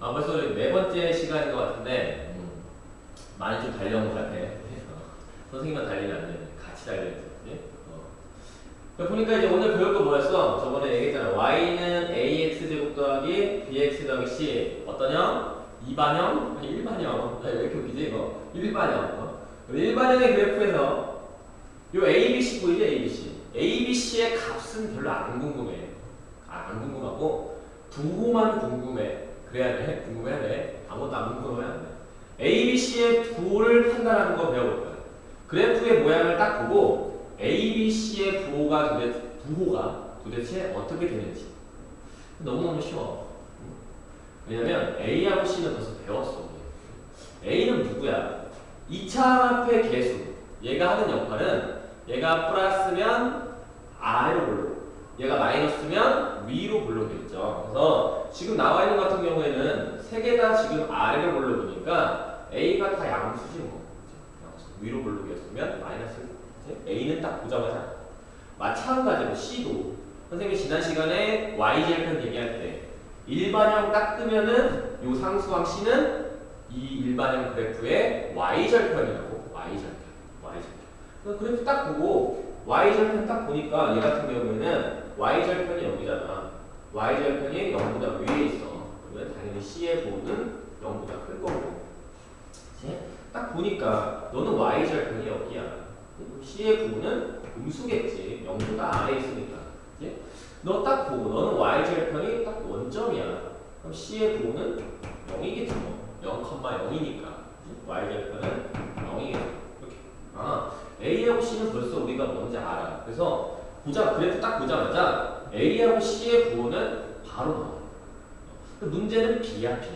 아, 벌써 네 번째 시간인 것 같은데, 음, 많이 좀 달려온 것 같아. 어, 선생님만 달리면 안 돼. 같이 달려야지. 그지? 어. 보니까 이제 오늘 배울 거 뭐였어? 저번에 얘기했잖아. y는 ax제곱 더하기 bx 더하기 c. 형? 2반형? 아니, 1반형. 왜 이렇게 웃기지, 이거? 1반형. 어? 일반형의 그래프에서 요 ABC 보이죠? ABC. ABC의 값은 별로 안 궁금해. 아, 안 궁금하고 부호만 궁금해. 그래야 돼. 궁금해야 돼. 아무것도 안 궁금하면 안 돼. ABC의 부호를 판단하는 거 배워볼 거야. 그래프의 모양을 딱 보고 ABC의 부호가 도대체, 부호가 도대체 어떻게 되는지. 너무너무 쉬워. 왜냐면 A하고 C는 벌써 배웠어. A는 누구야? 2차 합의 개수. 얘가 하는 역할은 얘가 플러스면 볼록, 얘가 마이너스면 위로 볼록이겠죠. 그래서 지금 나와 있는 것 같은 경우에는 세 개 다 지금 아래로 볼록이니까 A가 다 양수지 뭐. 양수. 위로 볼록이었으면 마이너스. A는 딱 보자마자. 마찬가지로 C도 선생님이 지난 시간에 YZ편 얘기할 때 일반형 딱 뜨면은 요 상수항 C는 이 일반형 그래프의 y절편이라고 y절편, y절편. 그 그래프 딱 보고 y절편 딱 보니까 얘 같은 경우에는 y절편이 여기잖아. y절편이 0보다 위에 있어. 그러면 당연히 C의 부호는 0보다 클 거고. 딱 보니까 너는 y절편이 여기야. C의 부호는 음수겠지. 0보다 아래 있으니까. 너 딱 보고 너는 y절편이 딱 원점이야. 그럼 C의 부호는 0이겠지 뭐. 0,0이니까 y절편은 0이겠죠. 이렇게. 아, A하고 C는 벌써 우리가 뭔지 알아. 그래서 보자 그래프 딱 보자마자 A하고 C의 부호는 바로 나와. 그 문제는 B야 B. 자,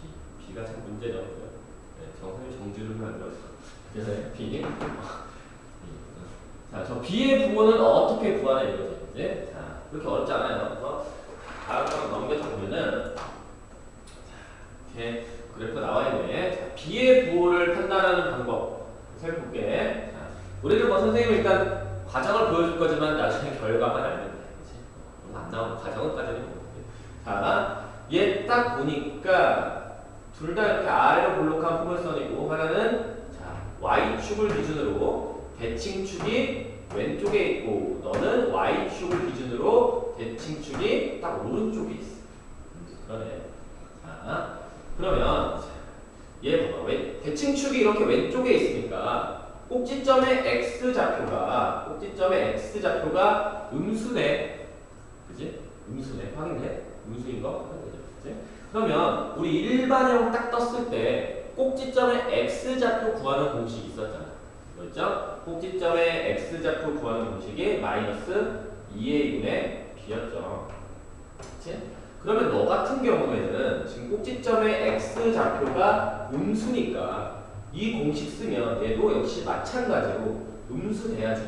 B. B. B가 참 문제죠. 네, 정선이 정지를 만들었어. 그래서 B. 자, 저 B의 부호는 어떻게 구하냐 이거죠. 이제 자, 그렇게 어렵지 않아요. 그래서 다음 거 넘겨서 보면은 이렇게 그래프 나와 있네. 자, B의 부호를 판단하는 방법 살펴볼게. 자, 우리는 뭐 선생님 일단 과정을 보여줄 거지만 나중에 결과만 알면 돼. 그치? 안 나오면 과정은까지는 못 돼. 자, 얘 딱 보니까 둘 다 이렇게 아래로 볼록한 포물선이고 하나는 자, y축을 기준으로 대칭축이 왼쪽에 있고 너는 y축을 기준으로 대칭축이 딱 오른쪽에 있어. 음, 그러네. 자, 그러면 얘 봐봐. 왜 대칭축이 이렇게 왼쪽에 있으니까 꼭지점의 x 좌표가 꼭지점의 x 좌표가 음수네. 그지? 음수네. 확인해? 음수인 거 확인되죠? 그지? 그러면 우리 일반형 딱 떴을 때 꼭지점의 x 좌표 구하는 공식이 있었잖아. 뭐였죠? 꼭지점의 x 좌표 구하는 공식이 마이너스 2a 분의 b였죠. 그치? 그러면 너 같은 경우에는 지금 꼭지점의 x 좌표가 음수니까 이 공식 쓰면 얘도 역시 마찬가지로 음수 돼야지.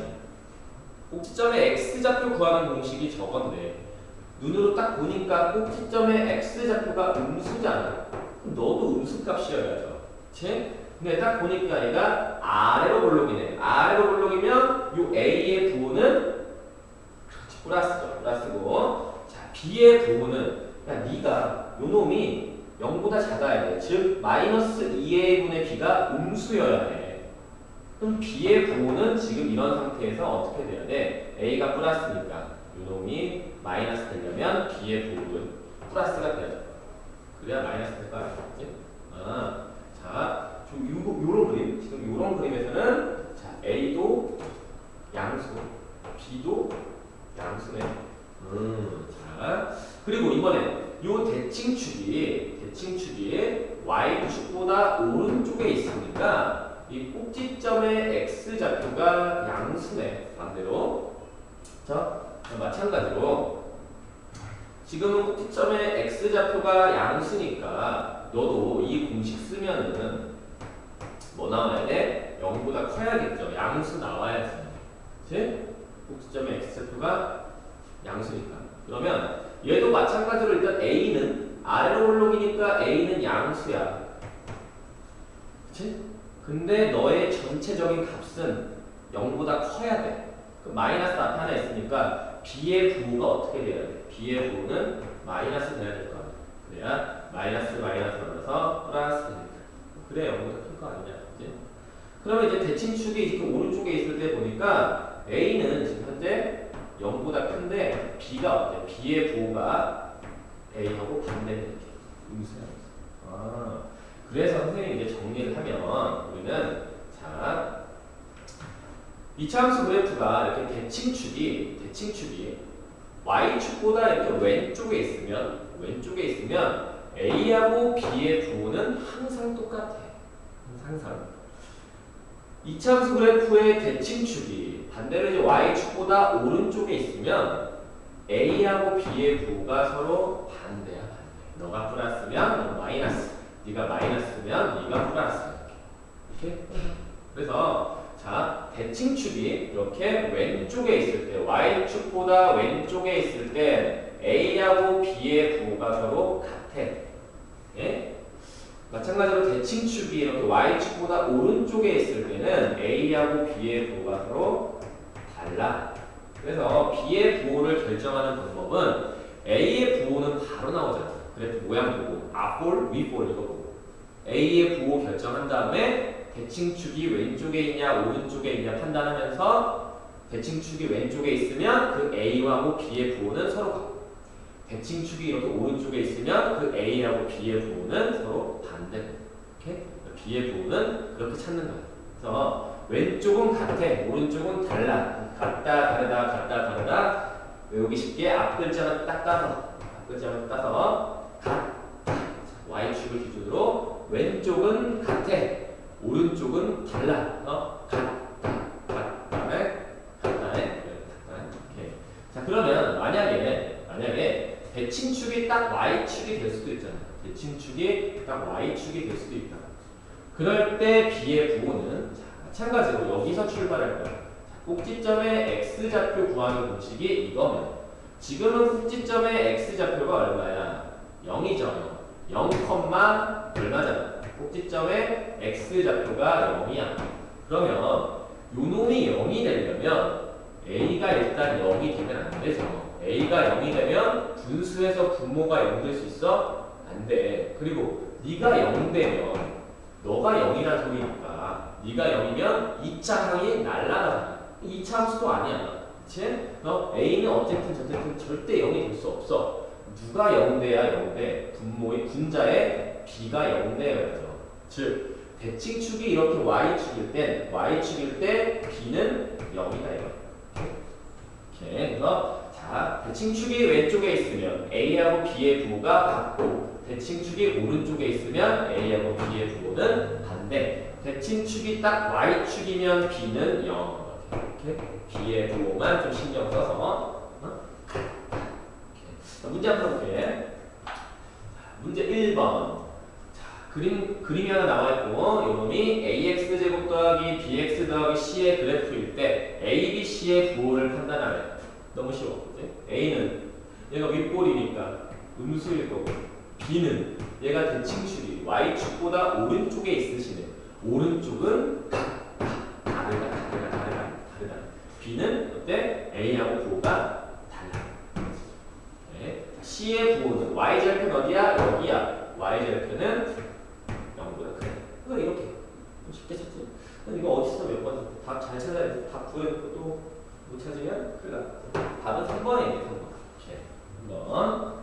꼭지점의 x 좌표 구하는 공식이 저건데 눈으로 딱 보니까 꼭지점의 x 좌표가 음수잖아. 그럼 너도 음수 값이어야죠. 그치? 근데 딱 보니까 얘가 아래로 볼록이네. 아래로 볼록이면 요 a의 부호는 플러스죠. 플러스고 자 b의 부호는 야 네가 요 놈이 0보다 작아야 돼. 즉 마이너스 2a 분의 b가 음수여야 해. 그럼 b의 부호는 지금 이런 상태에서 어떻게 돼야 돼? a가 플러스니까 요 놈이 마이너스 되려면 b의 부호는 플러스가 돼야죠. 그래야 마이너스 될거 아니겠지? 아, 자, 요런 그림, 지금 요런 그림에서는 자 a도 양수, b도 양수네. 음, 자, 그리고 이번에 요 대칭축이 대칭축이 y축보다 오른쪽에 있으니까 이 꼭지점의 x 좌표가 양수네. 반대로. 자, 마찬가지로 지금은 꼭지점의 x 좌표가 양수니까 너도 이 공식 쓰면은 뭐 나와야 돼? 0보다 커야겠죠. 양수 나와야지. 그치? 꼭지점의 x좌표가 양수니까. 그러면 얘도 마찬가지로 일단 a는 아래로 볼록이니까 a는 양수야. 그치? 근데 너의 전체적인 값은 0보다 커야 돼. 그 마이너스 앞에 하나 있으니까 b의 부호가 어떻게 돼야 돼? b의 부호는 마이너스 돼야 될거 아니야. 반대야. 마이너스 마이너스 받아서 플러스 그래 0보다 큰거 아니냐 그지? 그러면 이제 대칭축이 이렇게 오른쪽에 있을 때 보니까 A는 지금 현재 0보다 큰데 B가 어때? B의 부호가 A하고 반대는 이렇게 음수야. 아, 그래서 선생님이 이제 정리를 하면 우리는 자 이차함수 그래프가 이렇게 대칭축이 대칭축이 y축보다 이렇게 왼쪽에 있으면 왼쪽에 있으면 a하고 b의 부호는 항상 똑같아. 항상. 이차함수 그래프의 대칭축이 반대로 이제 y축보다 오른쪽에 있으면 a하고 b의 부호가 서로 반대야. 반대. 너가 플러스면 너가 마이너스. 네가 마이너스면 네가 플러스. 이렇게. 그래서 자 대칭축이 이렇게 왼쪽에 있을 때 y축보다 왼쪽에 있을 때 a하고 b의 부호가 서로 같아. 예? 마찬가지로 대칭축이 이렇게 y축보다 오른쪽에 있을 때는 a하고 b의 부호가 서로 달라. 그래서 b의 부호를 결정하는 방법은 a의 부호는 바로 나오잖아. 그래프 모양 보고 앞볼, 윗볼 이거 보고 a의 부호 결정한 다음에 대칭축이 왼쪽에 있냐 오른쪽에 있냐 판단하면서 대칭축이 왼쪽에 있으면 그 a하고 b의 부호는 서로 같고 대칭축이 이렇게 오른쪽에 있으면 그 a하고 b의 부호는 서로 반대. 이렇게 b의 부호는 그렇게 찾는 거야. 그래서 왼쪽은 같아, 오른쪽은 달라. 같다, 다르다, 같다, 다르다. 외우기 쉽게 앞 글자만 딱 따서 앞 글자만 따서 같. y축을 기준으로 왼쪽은 같아, 오른쪽은 달라. 어? 같다, 같다에 같다에 같다. 오케이. 자 그러면 만약에 만약에 대칭축이 딱 y축이 될 수도 있잖아. 대칭축이 딱 y축이 될 수도 있다. 그럴 때 b의 부호는 자, 마찬가지로 여기서 출발할 거야. 자, 꼭지점의 x 좌표 구하는 공식이 이거면 지금은 꼭지점의 x 좌표가 얼마야? 0이죠. 0, 얼마잖아. 꼭지점의 x 좌표가 0이야. 그러면 요 놈이 0이 되려면 a가 일단 0이 되면 안 되죠. a가 0이 되면 분수에서 분모가 0 될 수 있어? 안 돼. 그리고 네가 0 되면 너가 0이란 소리니까 네가 0이면 2차 항이 날라가잖아. 2차 함수도 아니야. 그치? 너 A는 어쨌든 저쨌든 절대 0이 될 수 없어. 누가 0 돼야 0 돼? 분모의 분자의 B가 0 돼야죠. 즉 대칭축이 이렇게 Y축일 땐 Y축일 때 B는 0이다 이거. 오케이. 그래서 자, 대칭축이 왼쪽에 있으면 A하고 B의 부호가 같고 대칭축이 오른쪽에 있으면 A하고 B의 부호는 반대. 대칭축이 딱 Y축이면 B는 0. 이렇게 B의 부호만 좀 신경 써서 어? 자, 문제 한번 볼게. 자, 문제 1번. 자, 그림, 그림이 하나 나와 있고 요놈이 ax 제곱 더하기 bx 더하기 c의 그래프일 때 a, b, c의 부호를 판단하래. 너무 쉬워. 그치? A는 얘가 윗볼이니까 음수일 거고 B는 얘가 대칭축이 Y축보다 오른쪽에 있으시네. 오른쪽은 다르다, 다르다, 다르다, 다르다. B는 어때? A하고 부호가 달라. 네. 자, C의 부호는 Y절편 어디야? 여기야. Y절편은 0보다 크다. 그거 이렇게 좀 쉽게 찾지. 이거 어디서 몇 번? 답잘 찾아야 돼. 답 구해놓고 또 못 찾으면 큰일 나. 답은 3번이에요. 3번. 오케이. 한번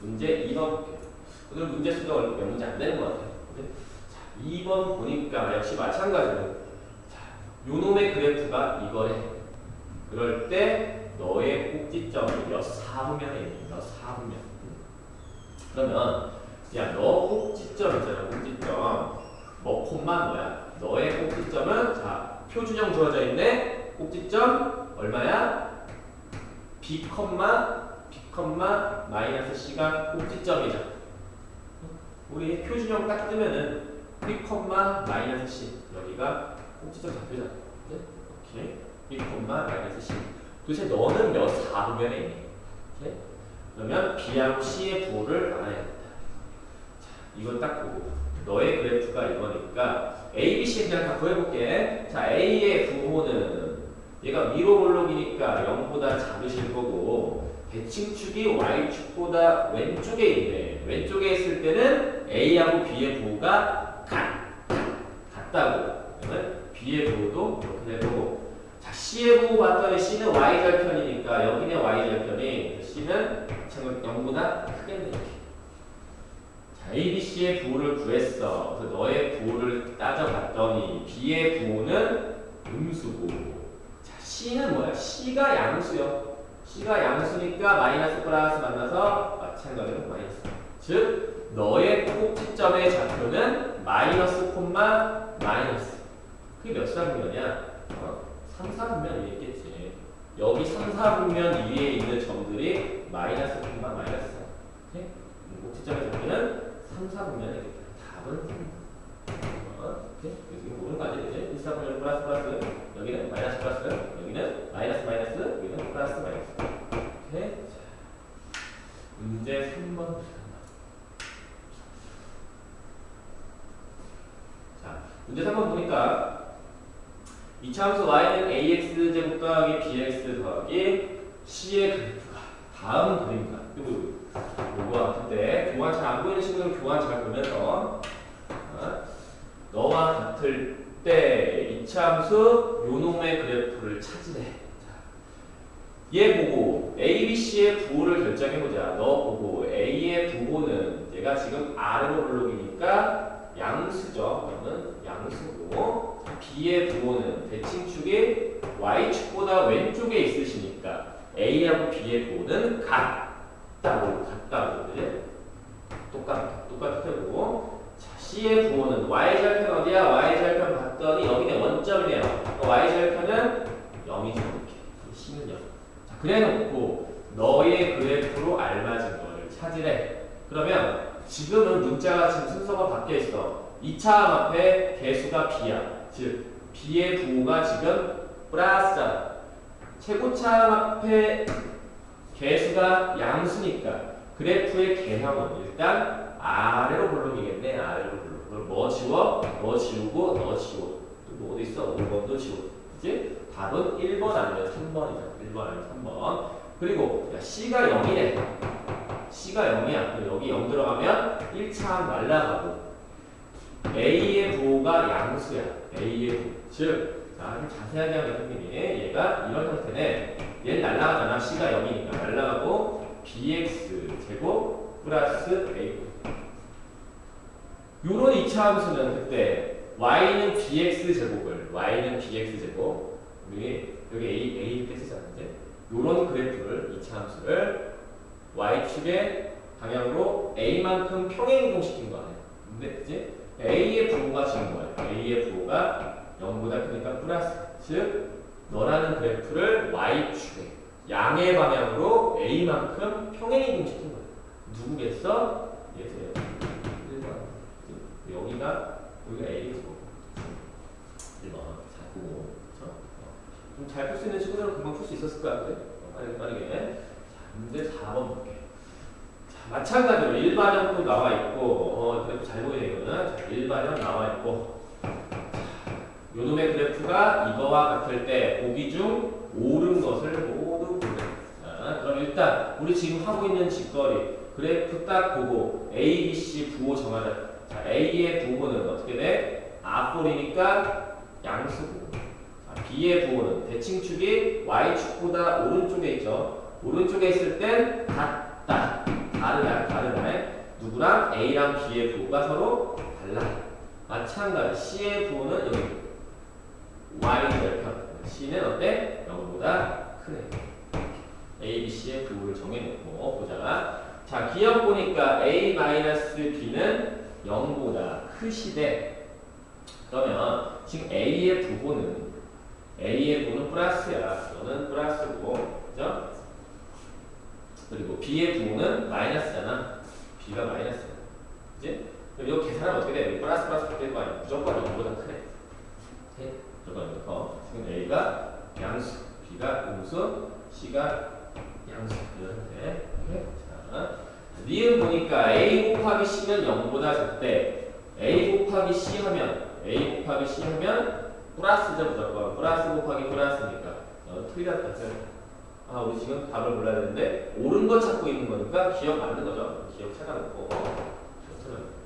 문제 2번 볼게요. 오늘 문제 수가 몇 문제 안 되는 것 같아요. 그지? 자, 2번 보니까 역시 마찬가지로 자, 요놈의 그래프가 이거래. 그럴 때 너의 꼭지점이 몇 사분면에 있는 몇 사분면. 그러면 야, 너 꼭지점 있잖아. 꼭지점. 뭐 콤마 뭐야? 너의 꼭지점은 자, 표준형 주어져 있네. 꼭지점 얼마야? b, b, 마이너스 c가 꼭지점이죠. 우리 표준형 딱 뜨면은 b, 마이너스 c 여기가 꼭지점 잡혀잖아. 네? 오케이. b, 마이너스 c. 도대체 너는 몇 사분면에 있니? 오케이? 그러면 b하고 c의 부호를 알아야겠다. 자, 이건 딱 보고 너의 그래프가 이거니까 a, b, c 그냥 다 구해볼게. 자, a의 부호는 얘가 위로 볼록이니까 0보다 작으실 거고 대칭축이 y축보다 왼쪽에 있네. 왼쪽에 있을 때는 A하고 B의 부호가 같, 같다고. 그러면 B의 부호도 이렇게 되고 자 C의 부호 봤더니 C는 Y절편이니까 여기는 Y절편이 C는 마찬가지로 0보다 크겠네. 자 A, B, C의 부호를 구했어. 그래서 너의 부호를 따져봤더니 B의 부호는 음수고 자 C는 뭐야? C가 양수요. C가 양수니까 마이너스 플러스 만나서 마찬가지로 마이너스. 즉 너의 꼭지점의 좌표는 마이너스 콤마 마이너스. 그게 몇 사분면이야? 어? 3, 4분면 위에 있겠지. 여기 3, 4분면 위에 있는 점들이 마이너스 콤마 마이너스. 꼭지점의 좌표는 3, 4분면이겠다. 답은 3. 어? 오케이? 여기 모르는 거 아니지? 1, 4분면 플러스 플러스. 여기는 마이너스 플러스. 여기는 마이너스 마이너스. 여기는 플러스 마이너스. 오케이? 자, 문제 3번. 자, 문제 3번 보니까 이차함수 y는 ax 제곱 더하기 bx 더하기 c의 그래프가 다음 그림이다. 요거 때 교환 잘 안 보이는 친구들은 교환 잘 보면서 어, 너와 같을 때 이차함수 요놈의 그래프를 찾으래. 자, 얘 보고 a, b, c의 부호를 결정해보자. 너 보고 a의 부호는 얘가 지금 아래로 블록이니까 양수죠. 그러면 양수고 B의 부호는 대칭축이 Y축보다 왼쪽에 있으시니까 A하고 B의 부호는 같다고 같다고 그지? 똑같다 똑같을 테고 자 C의 부호는 Y절편 어디야? Y절편 봤더니 여기는 원점이네요 Y절편은 0이죠 이렇게 C는 0 자, 그래 놓고 너의 그래프로 알맞은 거를 찾으래 그러면 지금은 문자가 지금 순서가 바뀌어 있어. 2차 앞에 개수가 B야. 즉, B의 부호가 지금 플러스잖아. 최고차 앞에 개수가 양수니까 그래프의 개형은 일단 아래로 블록이겠네. 아래로 블록. 그럼 뭐 지워? 뭐 지우고 너 지워. 또 어디 있어? 5번도 지워. 그치? 답은 1번 아니면 3번이죠. 1번 아니면 3번. 그리고 야, C가 0이네. C가 0이야. 그럼 여기 0 들어가면 1차 날라가고 A의 부호가 양수야. A의 부호. 즉, 자, 좀 자세하게 하면 선생님이 얘가 이런 형태네. 얘는 날라가잖아. C가 0이니까 날라가고 BX 제곱 플러스 A 요런 2차 함수는 그때 y는 bx 제곱을 y는 bx 제곱 우리 여기 a a 이렇게 쓰잖아요. 요런 그래프를 2차 함수를 y축의 방향으로 a만큼 평행 이동시킨 거 아니에요. 근데 그지? a의 부호가 지금 뭐예요? a의 부호가 0보다 크니까 플러스 즉 너라는 그래프를 y축에 양의 방향으로 a만큼 평행 이동시킨 거예요. 누구겠어? 1번. 여기가 여기가 a고 1번 잘 보고 좀잘 풀 수 있는 친구들은 금방 풀 수 있었을? 어, 빠르게 빠르게. 자, 문제 4번 볼게. 자, 마찬가지로 일반형도 나와 있고, 어, 그래프 잘 보이네, 이거는. 자, 일반형 나와 있고. 자, 요놈의 그래프가 이거와 같을 때 보기 중 옳은 것을 모두 보래. 자, 그럼 일단, 우리 지금 하고 있는 직거리, 그래프 딱 보고, A, B, C 부호 정하자. 자, A의 부호는 어떻게 돼? 앞볼이니까 양수고. 자, B의 부호는 대칭축이 Y축보다 오른쪽에 있죠. 오른쪽에 있을 땐 같다. 다르다. 다르다. 누구랑 A랑 B의 부호가 서로 달라. 마찬가지 C의 부호는 여기 Y절편. C는 어때? 0보다 크네. A, B, C의 부호를 정해놓고 보자. 자, 기억 보니까 A-B는 0보다 크시대. 그러면 지금 A의 부호는 A의 부호는 플러스야. 너는 플러스고, 그죠? 그리고 B의 부호는 마이너스잖아. B가 마이너스야. 그지? 그럼 이거 계산하면 어떻게 돼? 플러스 플러스 바뀔 거 아니야? 무조건 0보다 크네. 네? 무조건 커. 지금 A가 양수, B가 음수, C가 양수. 이런. 오케이? 자, 니은 보니까 A 곱하기 C는 0보다 작대. A 곱하기 C 하면 A 곱하기 C 하면 플러스죠 무조건. 플러스 곱하기 플러스니까. 어, 틀렸다. 아 우리 지금 답을 몰라야 되는데 옳은 거 찾고 있는 거니까 기억 맞는 거죠. 기억 찾아놓고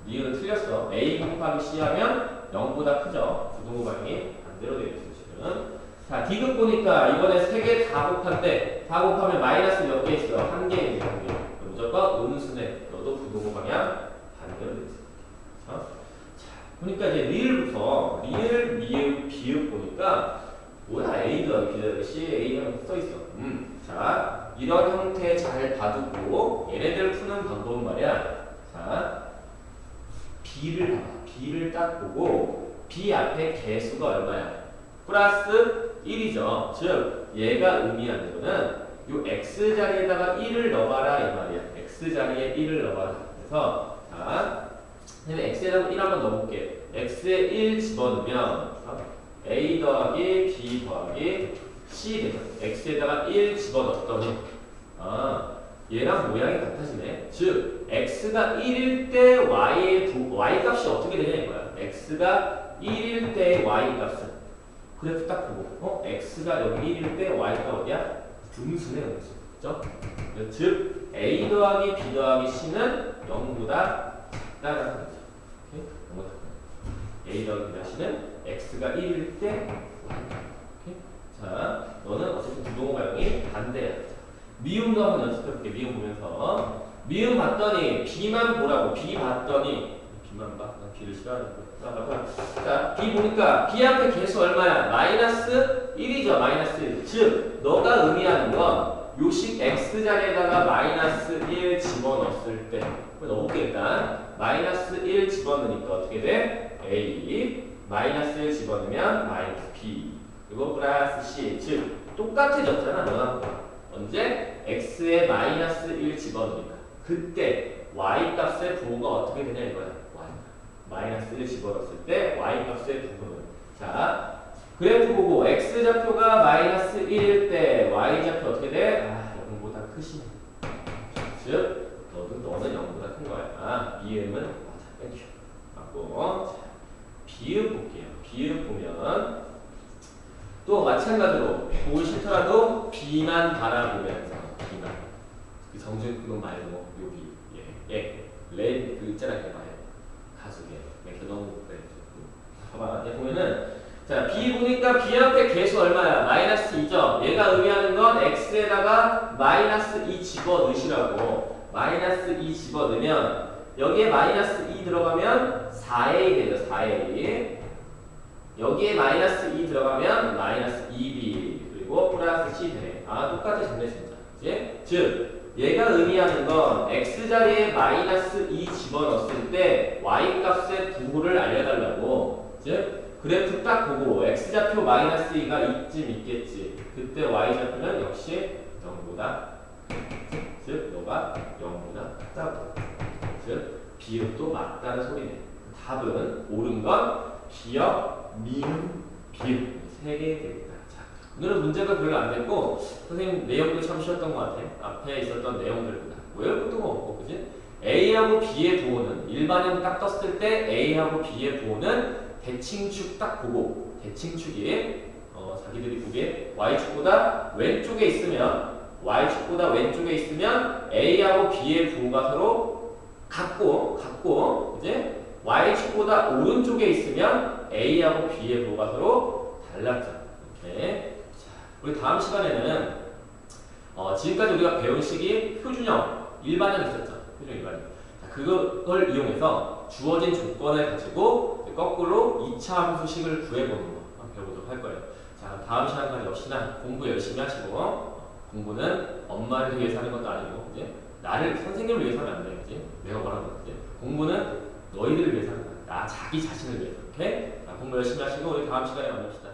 니은 틀렸어. A 곱하기 C 하면 0보다 크죠. 부등호 방향이 반대로 되어 있어 지금. 자, 디귿 보니까 이번에 세개다 곱한데 다 곱하면 마이너스 몇 개 있어? 한 개 있는 한 개. 무조건 음수네. 너도 부등호 방향 반대로 되어 있어. 어? 자, 보니까 이제 리을부터 리을, 미을, 비읍 보니까 뭐야 A 더하기 B 더하기 C A랑 써 있어. 음, 자 이런 형태 잘 봐두고 얘네들 푸는 방법은 말이야. 자 B를 봐봐. B를 딱 보고 B 앞에 개수가 얼마야? 플러스 1이죠. 즉 얘가 의미하는 거는 요 x 자리에다가 1을 넣어봐라 이 말이야. x 자리에 1을 넣어봐라. 그래서 자 그럼 x에다가 1 한번 넣어볼게. x에 1 집어넣으면 a 더하기 b 더하기 c 되죠. x에다가 1 집어넣었더니 아 얘랑 모양이 같아지네. 즉 x가 1일 때 y의 부, y 값이 어떻게 되냐 이거야. x가 1일 때 y 값은 그래프 딱 보고 어 x가 여기 1일 때 y가 어디야? 분수네 음수. 그죠? 즉 a 더하기 b 더하기 c는 0보다 작다라는 거죠. 오케이? 0보다 작다. a 더하기 b 더하기 c는 x가 1일 때 y. 오케이? 자, 너는 어쨌든 부동호 발음이 반대야. 미음도 한번 연습해볼게. 미음 보면서 미음 봤더니 b만 보라고. b 봤더니 b만 봐. 난 b를 싫어하니까. 자, 봐봐. 자, b 보니까 b 앞에 개수 얼마야? 마이너스 1이죠. 마이너스 1. 즉, 너가 의미하는 건 요식 x 자리에다가 마이너스 1 집어넣었을 때 넣어볼게 일단 마이너스 1 집어넣으니까 어떻게 돼? a 마이너스 1 집어넣으면 마이너스 b 그리고 플러스 c 즉 똑같아졌잖아 나랑. 언제? x에 마이너스 1 집어넣으니까. 그때 y 값의 부호가 어떻게 되냐 이거야. y. 마이너스 1 집어넣었을 때 y 값의 부호는. 자 그래프 보고 x 좌표가 마이너스 1일 때 y 좌표 어떻게 돼? 아 0보다 크시네. 즉 너도 너는 0보다 큰 거야. 아 이음은 맞아 땡큐 맞고. 자 비읍 볼게요. 비읍 보면 또 마찬가지로 보기 싫더라도 B만 바라보면서 B만. 그 정준 그거 말고 여기 예예레그 있잖아 걔 봐요 가수계 네, 너무 그래 봐봐 얘 보면은 자 B 보니까 B 앞에 개수 얼마야? 마이너스 2죠 얘가 의미하는 건 X에다가 마이너스 2 집어 넣으시라고. 마이너스 2 집어 넣으면 여기에 마이너스 2 들어가면 4A 되죠 4A 여기에 마이너스 2 들어가면 마이너스 2b 그리고 플러스 c 되네. 아 똑같아졌네 진짜. 그치? 즉 얘가 의미하는 건 x 자리에 마이너스 2 집어넣었을 때 y 값의 부호를 알려달라고. 즉 그래프 딱 보고 x 좌표 마이너스 2가 이쯤 있겠지. 그때 y 좌표는 역시 0보다 즉 너가 0보다 크다고. 즉 비읍도 맞다는 소리네. 답은 옳은 건 기억 미음, 비음 세개 되겠다. 자, 오늘은 문제가 별로 안 됐고 선생님 내용도 참 쉬웠던 것 같아. 앞에 있었던 내용들보다 외울 것도 없고 그지? A하고 B의 부호는 일반형 딱 떴을 때 A하고 B의 부호는 대칭축 딱 보고 대칭축이 어, 자기들이 보기에 Y축보다 왼쪽에 있으면 Y축보다 왼쪽에 있으면 A하고 B의 부호가 서로 같고 같고 이제 y축보다 오른쪽에 있으면 a하고 b의 부호가 서로 달랐죠. 이렇게. 자, 우리 다음 시간에는 어, 지금까지 우리가 배운 식이 표준형, 일반형 있었죠. 표준형, 일반형. 자, 그걸 이용해서 주어진 조건을 가지고 거꾸로 2차 함수식을 구해보는 거 한번 배워보도록 할 거예요. 자, 다음 시간까지 역시나 공부 열심히 하시고 어, 공부는 엄마를 위해서 하는 것도 아니고 이제 나를 선생님을 위해서 하면 안 돼. 이제 내가 뭐라고? 공부는 너희들을 위해서. 나 자기 자신을 위해서. 오케이? 자, 공부 열심히 하시고 우리 다음 시간에 만납시다.